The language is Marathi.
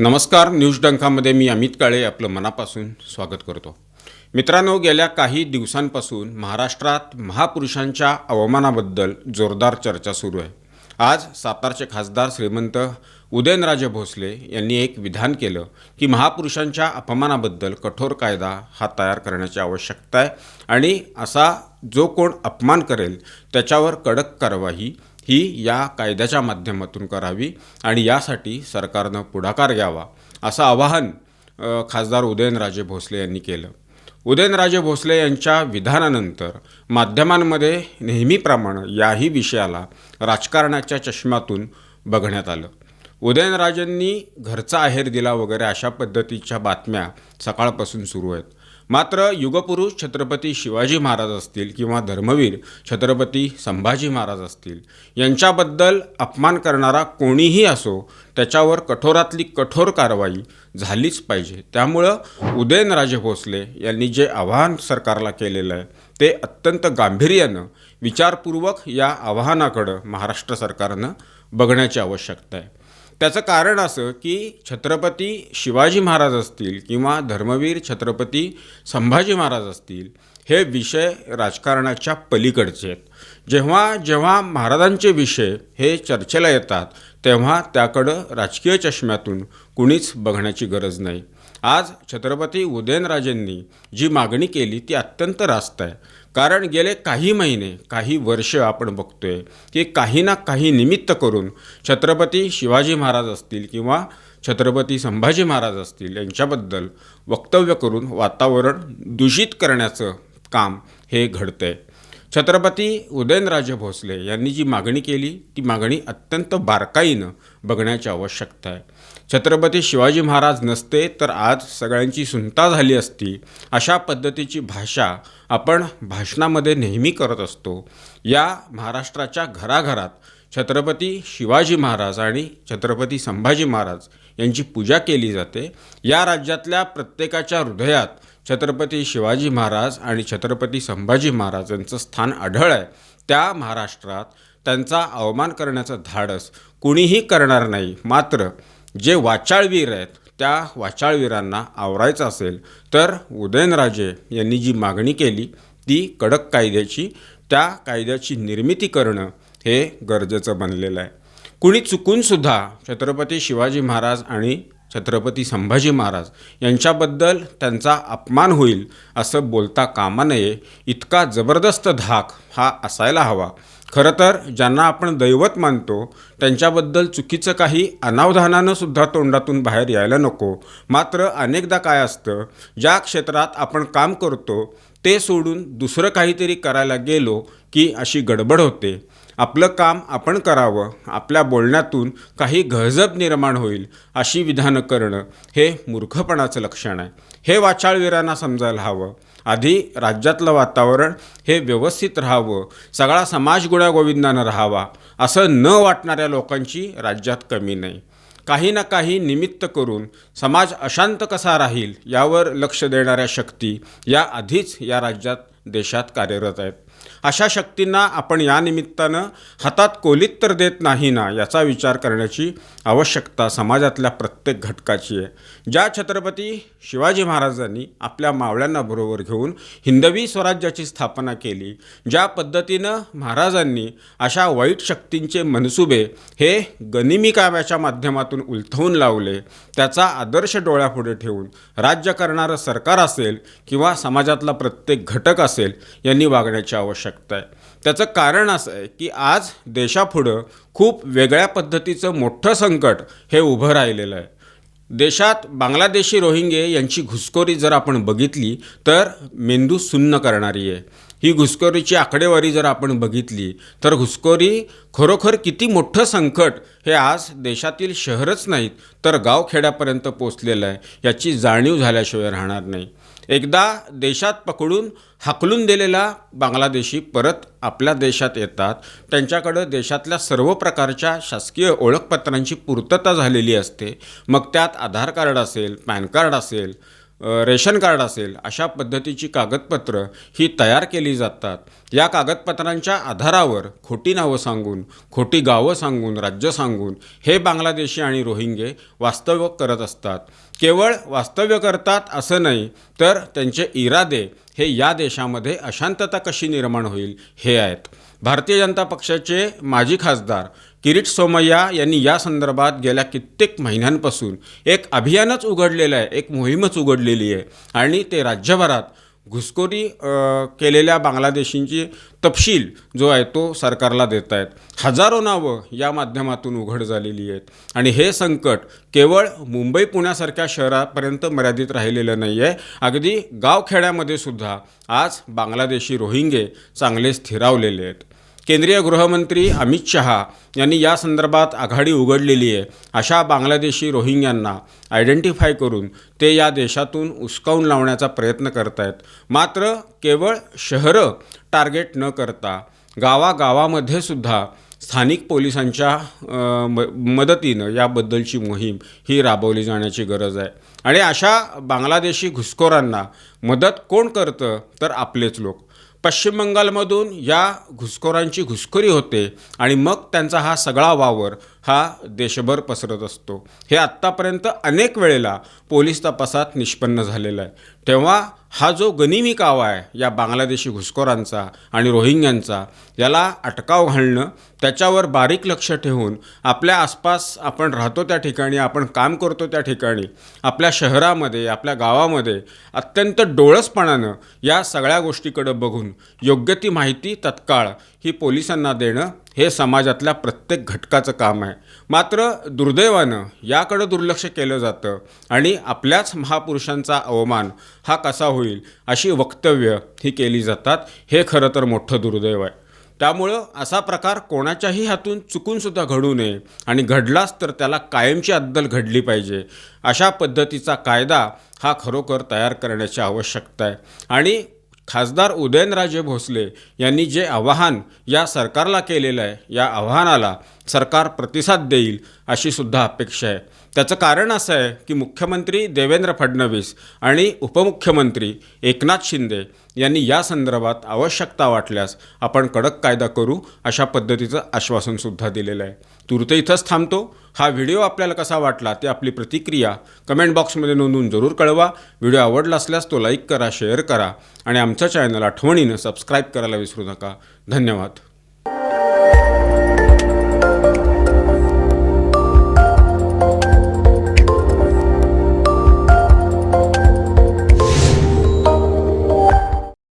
नमस्कार न्यूज डंकामध्ये मी अमित काळे आपलं मनापासून स्वागत करतो. मित्रांनो गेल्या काही दिवसांपासून महाराष्ट्रात महापुरुषांच्या अवमानाबद्दल जोरदार चर्चा सुरू आहे. आज सातारचे खासदार श्रीमंत उदयनराजे भोसले यांनी एक विधान केलं की महापुरुषांच्या अपमानाबद्दल कठोर कायदा हा तयार करण्याची आवश्यकता आहे आणि असा जो कोण अपमान करेल त्याच्यावर कडक कारवाई ही या कायद्याच्या माध्यमातून करावी आणि यासाठी सरकारनं पुढाकार घ्यावा असं आवाहन खासदार उदयनराजे भोसले यांनी केलं. उदयनराजे भोसले यांच्या विधानानंतर माध्यमांमध्ये नेहमीप्रमाणे याही विषयाला राजकारणाच्या चष्म्यातून बघण्यात आलं. उदयनराजेंनी घरचा आहेर दिला वगैरे अशा पद्धतीच्या बातम्या सकाळपासून सुरू आहेत. मात्र युगपुरुष छत्रपती शिवाजी महाराज असतील किंवा धर्मवीर छत्रपती संभाजी महाराज असतील यांच्याबद्दल अपमान करणारा कोणीही असो त्याच्यावर कठोरातली कठोर कारवाई झालीच पाहिजे. त्यामुळं उदयनराजे भोसले यांनी जे आवाहन सरकारला केलेलं आहे ते अत्यंत गांभीर्यानं विचारपूर्वक या आवाहनाकडं महाराष्ट्र सरकारनं बघण्याची आवश्यकता आहे. त्याचं कारण असं की छत्रपती शिवाजी महाराज असतील किंवा धर्मवीर छत्रपती संभाजी महाराज असतील हे विषय राजकारणाच्या पलीकडचे आहेत. जेव्हा जेव्हा महाराजांचे विषय हे चर्चेला येतात तेव्हा त्याकडं राजकीय चष्म्यातून कुणीच बघण्याची गरज नाही. आज छत्रपती उदयनराजेंनी जी मागणी केली ती अत्यंत रास्त आहे. कारण गेले काही महिने काही वर्ष आपण बघतोय की काही ना काही निमित्त करून छत्रपती शिवाजी महाराज असतील किंवा छत्रपती संभाजी महाराज असतील यांच्याबद्दल वक्तव्य करून वातावरण दूषित करण्याचं काम हे घडतंय. छत्रपती उदयनराजे भोसले यांनी जी मागणी केली ती मागणी अत्यंत बारकाईनं बघण्याची आवश्यकता आहे. छत्रपती शिवाजी महाराज नसते तर आज सगळ्यांची सुंता झाली असती अशा पद्धतीची भाषा आपण भाषणामध्ये नेहमी करत असतो. या महाराष्ट्राच्या घराघरात छत्रपती शिवाजी महाराज आणि छत्रपती संभाजी महाराज यांची पूजा केली जाते. या राज्यातल्या प्रत्येकाच्या हृदयात छत्रपती शिवाजी महाराज आणि छत्रपती संभाजी महाराज यांचं स्थान आढळ आहे. त्या महाराष्ट्रात त्यांचा अवमान करण्याचं धाडस कुणीही करणार नाही. मात्र जे वाचाळवीर आहेत त्या वाचाळवीरांना आवरायचं असेल तर उदयनराजे यांनी जी मागणी केली ती कडक कायद्याची त्या कायद्याची निर्मिती करणं हे गरजेचं बनलेलं आहे. कुणी चुकूनसुद्धा छत्रपती शिवाजी महाराज आणि छत्रपती संभाजी महाराज यांच्याबद्दल त्यांचा अपमान होईल असं बोलता कामा नये इतका जबरदस्त धाक हा असायला हवा. खरं तर ज्यांना आपण दैवत मानतो त्यांच्याबद्दल चुकीचं काही अनावधानानं सुद्धा तोंडातून बाहेर यायला नको. मात्र अनेकदा काय असतं ज्या क्षेत्रात आपण काम करतो ते सोडून दुसरं काहीतरी करायला गेलो की अशी गडबड होते. आपलं काम आपण करावं आपल्या बोलण्यातून काही गहजब निर्माण होईल अशी विधानं करणं हे मूर्खपणाचं लक्षण आहे. हे वाचाळवीरांना समजायला हवं. आधी राज्यातलं वातावरण हे व्यवस्थित राहावं सगळा समाज गुण्यागोविंदानं राहावा असं न वाटणाऱ्या लोकांची राज्यात कमी नाही. काही ना काही निमित्त करून समाज अशांत कसा राहील यावर लक्ष देणाऱ्या शक्ती या आधीच या राज्यात देशात कार्यरत आहेत. अशा शक्तींना आपण या निमित्तानं हातात कोलीत तर देत नाही ना याचा विचार करण्याची आवश्यकता समाजातल्या प्रत्येक घटकाची आहे. ज्या छत्रपती शिवाजी महाराजांनी आपल्या मावळ्यांना बरोबर घेऊन हिंदवी स्वराज्याची स्थापना केली ज्या पद्धतीनं महाराजांनी अशा वाईट शक्तींचे मनसुबे हे गनिमी काव्याच्या माध्यमातून उलथवून लावले त्याचा आदर्श डोळ्यापुढे ठेवून राज्य करणारं सरकार असेल किंवा समाजातला प्रत्येक घटक असेल यांनी वागण्याची आवश्यकता आहे त्याचं कारण असं आहे की आज देशापुढं खूप वेगळ्या पद्धतीचं मोठं संकट हे उभं राहिलेलं आहे. देशात बांगलादेशी रोहिंगे यांची घुसखोरी जर आपण बघितली तर मेंदू सुन्न करणारी आहे. ही घुसखोरीची आकडेवारी जर आपण बघितली तर घुसखोरी खरोखर किती मोठं संकट हे आज देशातील शहरच नाहीत तर गावखेड्यापर्यंत पोचलेलं आहे. याची जाणीव झाल्याशिवाय राहणार नाही. एकदा देशात पकडून हाकलून दिलेला बांगलादेशी परत आपल्या देशात येतात. त्यांच्याकडं देशातल्या सर्व प्रकारच्या शासकीय ओळखपत्रांची पूर्तता झालेली असते. मग त्यात आधार कार्ड असेल पॅन कार्ड असेल रेशन कार्ड असेल अशा पद्धतीची कागदपत्रं ही तयार केली जातात. या कागदपत्रांच्या आधारावर खोटी नावं सांगून खोटी गावं सांगून राज्य सांगून हे बांगलादेशी आणि रोहिंगे वास्तव्य करत असतात. केवळ वास्तव्य करतात असं नाही तर त्यांचे इरादे हे या देशामध्ये अशांतता कशी निर्माण होईल हे आहेत. भारतीय जनता पक्षाचे माजी खासदार किरीट सोमय्या यांनी या संदर्भात गेल्या कित्येक महिन्यांपासून एक अभियानच उघडलेलं आहे एक मोहीमच उघडलेली आहे आणि ते राज्यभरात घुसखोरी केलेल्या बांगलादेशींची तपशील जो आहे तो सरकारला देत आहेत हजारो नावं या माध्यमातून उघड झालेली आहेत. आणि हे संकट केवळ मुंबई पुण्यासारख्या शहरापर्यंत मर्यादित राहिलेलं नाही आहे अगदी गावखेड्यामध्ये सुद्धा आज बांगलादेशी रोहिंगे चांगले स्थिरावलेले आहेत. केंद्रीय गृहमंत्री अमित शहा यांनी या संदर्भात आघाडी उघडलेली आहे. अशा बांगलादेशी रोहिंग्यांना आयडेंटिफाय करून ते या देशातून उचकावून लावण्याचा प्रयत्न करत आहेत मात्र केवळ शहरं टार्गेट न करता गावागावामध्ये सुद्धा स्थानिक पोलिसांच्या म मदतीनं याबद्दलची मोहीम ही राबवली जाण्याची गरज आहे. आणि अशा बांगलादेशी घुसखोरांना मदत कोण करतं? तर आपलेच लोक. पश्चिम बंगालमधून या घुसखोरांची घुसखोरी होते आणि मग त्यांचा हा सगळा वावर हा देशभर पसरत असतो. हे आत्तापर्यंत अनेक वेळेला पोलीस तपासात निष्पन्न झालेलं आहे. तेव्हा हा जो गनिमी कावा आहे या बांगलादेशी घुसखोरांचा आणि रोहिंग्यांचा याला अटकाव घालणं त्याच्यावर बारीक लक्ष ठेवून आपल्या आसपास आपण राहतो त्या ठिकाणी आपण काम करतो त्या ठिकाणी आपल्या शहरामध्ये आपल्या गावामध्ये अत्यंत डोळसपणानं या सगळ्या गोष्टीकडं बघून योग्य ती माहिती तत्काळ ही पोलिसांना देणं हे समाजातल्या प्रत्येक घटकाचं काम आहे. मात्र दुर्दैवानं याकडं दुर्लक्ष केलं जातं आणि आपल्याच महापुरुषांचा अवमान हा कसा होईल अशी वक्तव्य ही केली जातात हे खरं तर मोठं दुर्दैव आहे. त्यामुळं असा प्रकार कोणाच्याही हातून चुकूनसुद्धा घडू नये आणि घडलाच तर त्याला कायमची अद्दल घडली पाहिजे अशा पद्धतीचा कायदा हा खरोखर तयार करण्याची आवश्यकता आहे. आणि खासदार उदयनराजे भोसले यांनी जे आवाहन या सरकारला केलेलं आहे या आव्हानाला सरकार प्रतिसाद देईल अशी सुद्धा अपेक्षा आहे. त्याचं कारण असं आहे की मुख्यमंत्री देवेंद्र फडणवीस आणि उपमुख्यमंत्री एकनाथ शिंदे यांनी या संदर्भात आवश्यकता वाटल्यास आपण कडक कायदा करू अशा पद्धतीचं आश्वासनसुद्धा दिलेलं आहे. तुर्त इथंच थांबतो. हा व्हिडिओ आपल्याला कसा वाटला ते आपली प्रतिक्रिया कमेंट बॉक्समध्ये नोंदवून जरूर कळवा. व्हिडिओ आवडला असल्यास तो लाईक करा शेअर करा आणि आमचं चॅनल आठवणीनं सबस्क्राईब करायला विसरू नका. धन्यवाद.